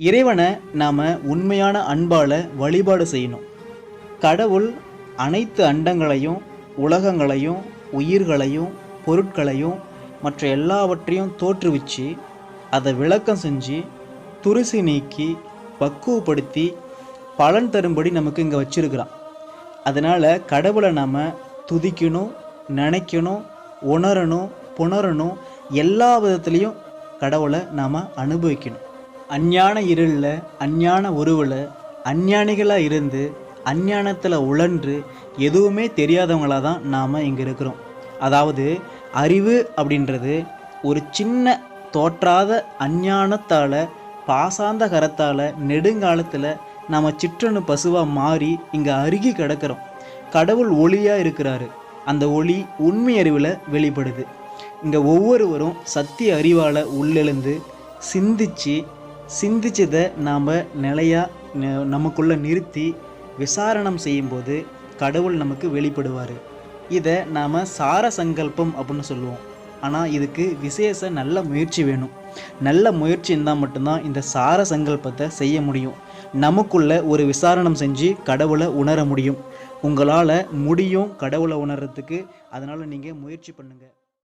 இறைவனை நாம் உண்மையான அன்பால் வழிபாடு செய்யணும். கடவுள் அனைத்து அண்டங்களையும் உலகங்களையும் உயிர்களையும் பொருட்களையும் மற்ற எல்லாவற்றையும் தோற்றுவிச்சு அதை விளக்கம் செஞ்சு துரிசு நீக்கி பக்குவப்படுத்தி பலன் தரும்படி நமக்கு இங்கே வச்சிருக்கிறான். அதனால் கடவுளை நாம் துதிக்கணும் நினைக்கணும் உணரணும் புணரணும் எல்லா விதத்துலேயும் கடவுளை நாம் அனுபவிக்கணும். அஞ்ஞான இருளில் அஞ்ஞான உருவில் அஞ்ஞானிகளாக இருந்து அஞ்ஞானத்தில் உழன்று எதுவுமே தெரியாதவங்களாக தான் நாம் இங்கே இருக்கிறோம். அதாவது அறிவு அப்படின்றது ஒரு சின்ன தோற்றாத அஞ்ஞானத்தால் பாசாந்த கரத்தால் நெடுங்காலத்தில் நம்ம சிற்றணு பசுவாக மாறி இங்கே அருகி கிடக்கிறோம். கடவுள் ஒளியாக இருக்கிறாரு. அந்த ஒளி உண்மை அறிவில் வெளிப்படுது. இங்கே ஒவ்வொருவரும் சத்திய அறிவால் உள்ளெழுந்து சிந்திச்சு சிந்திச்சதை நாம் நிலையாக நமக்குள்ளே நிறுத்தி விசாரணம் செய்யும்போது கடவுள் நமக்கு வெளிப்படுவார். இதை நாம் சார சங்கல்பம் அப்படின்னு சொல்லுவோம். ஆனால் இதுக்கு விசேஷ நல்ல முயற்சி வேணும். நல்ல முயற்சி இருந்தால் மட்டும்தான் இந்த சார சங்கல்பத்தை செய்ய முடியும். நமக்குள்ள ஒரு விசாரணம் செஞ்சு கடவுளை உணர முடியும். உங்களால் முடியும் கடவுளை உணர்றதுக்கு. அதனால் நீங்கள் முயற்சி பண்ணுங்கள்